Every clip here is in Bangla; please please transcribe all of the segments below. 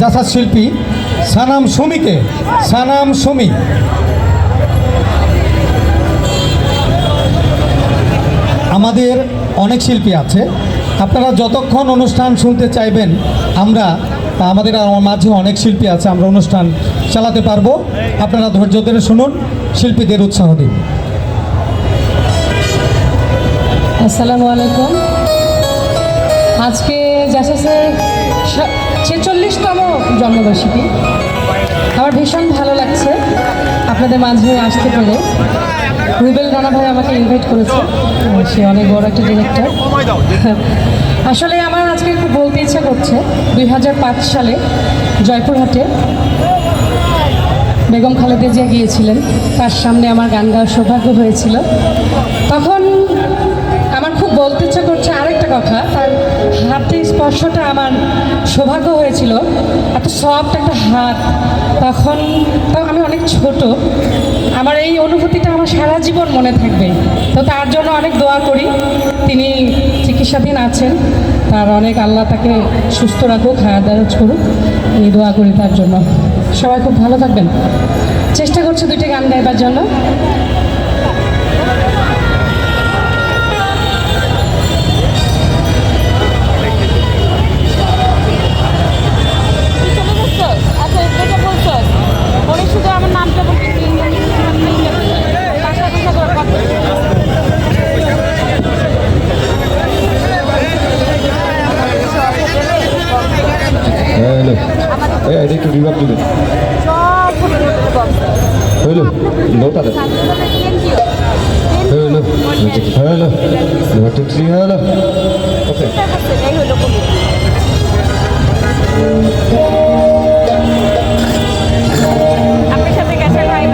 যাথা শিল্পী সানাম সুমিকে, সানাম সুমি। আমাদের অনেক শিল্পী আছে। আপনারা যতক্ষণ অনুষ্ঠান শুনতে চাইবেন, আমরা আমাদের মাঝে অনেক শিল্পী আছে, আমরা অনুষ্ঠান চালাতে পারব। আপনারা ধৈর্য ধরে শুনুন, শিল্পীদের উৎসাহ দিন। আসসালামু আলাইকুম। আজকে জাসাসের ছেচল্লিশতম জন্মবার্ষিকী। আমার ভীষণ ভালো লাগছে আপনাদের মাঝে আসতে পেরে। রুবেল রানা ভাই আমাকে ইনভাইট করেছে। সে অনেক বড় একটা ডিরেক্টর আসলে আমার আজকে একটু বলতে ইচ্ছা করছে, দুই হাজার পাঁচ সালে জয়পুরহাটে বেগম খালেদা জিয়া গিয়েছিলেন। তার সামনে আমার গান গাওয়ার সৌভাগ্য হয়েছিল। তখন আমার খুব বলতে ইচ্ছা করছে আরেকটা কথা হাতে স্পর্শটা আমার সৌভাগ্য হয়েছিল। এত সফট একটা হাত। তখন তো আমি অনেক ছোট। আমার এই অনুভূতিটা আমার সারা জীবন মনে থাকবে। তো তার জন্য অনেক দোয়া করি। তিনি চিকিৎসাধীন আছেন। তার অনেক আল্লাহ তাকে সুস্থ রাখুক, হায়াত দারাজ করুক। এই দোয়া করি তার জন্য। সবাই খুব ভালো থাকবেন। চেষ্টা করছে দুইটি গান গাইবার জন্য। পরে শুধু আমার নামটা একটু রিভাব দিবেন। হইল নোটা দেন ছাত্রদের TNGO, hello hello one two three hello okay এই হলো কমিটি। আপনার সাথে গেছে ভাই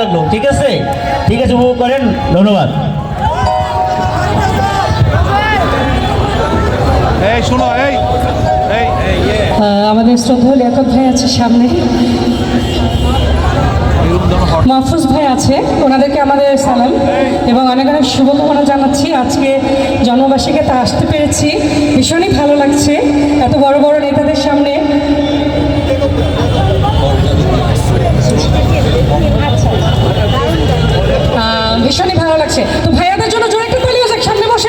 লাগল ঠিক আছে? ঠিক আছে উপভোগ করেন ধন্যবাদ। আমাদের শ্রদ্ধা লেখক ভাই আছে সামনে। মাহফুজ ভাই আছে ওনাদেরকে আমাদের সালাম। এবং অনেক অনেক শুভকামনা জানাচ্ছি। আজকে জন্মবাসীকে তা আসতে পেরেছি। ভীষণই ভালো লাগছে। এত বড় বড় নেতাদের সামনে আছে তো ভাইয়াদের জন্য জয় একটু তালি আছে সামনে বসে